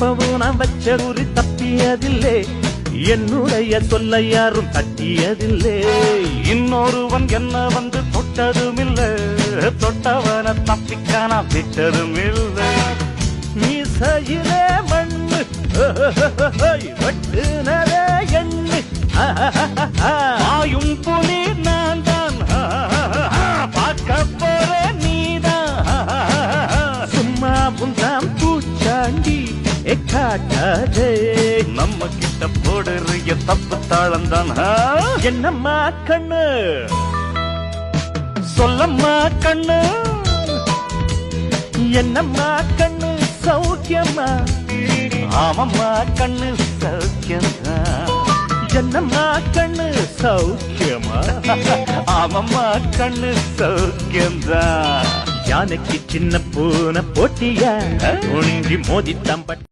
எப்பவும் நான் வச்ச குறி தப்பியதில்லே. என்னுடைய சொல்ல யாரும் தட்டியதில்லே. இன்னொருவன் என்ன வந்து தொட்டதும் இல்லை தொட்டவன தப்பிக்கான நான் விட்டதும் இல்லை மீசையிலே மண்ணு வெட்டுனதே எண்ணு. ஆயும் புலி காட்டாதே நம்ம கிட்ட போடுறிய தப்பு தாளம் தான் என்னம்மா கண்ணு? சொல்லம்மா கண்ணு? என்னம்மா கண்ணு சௌக்கியம்மா ஆமம்மா கண்ணு சௌக்கியம்மா என்னம்மா கண்ணு சௌக்கியமா? ஆமம்மா கண்ணு சௌக்கியம்தான் யானைக்கு சின்ன பூனை போட்டியா? ஒன்றி மோதித்தம்பட்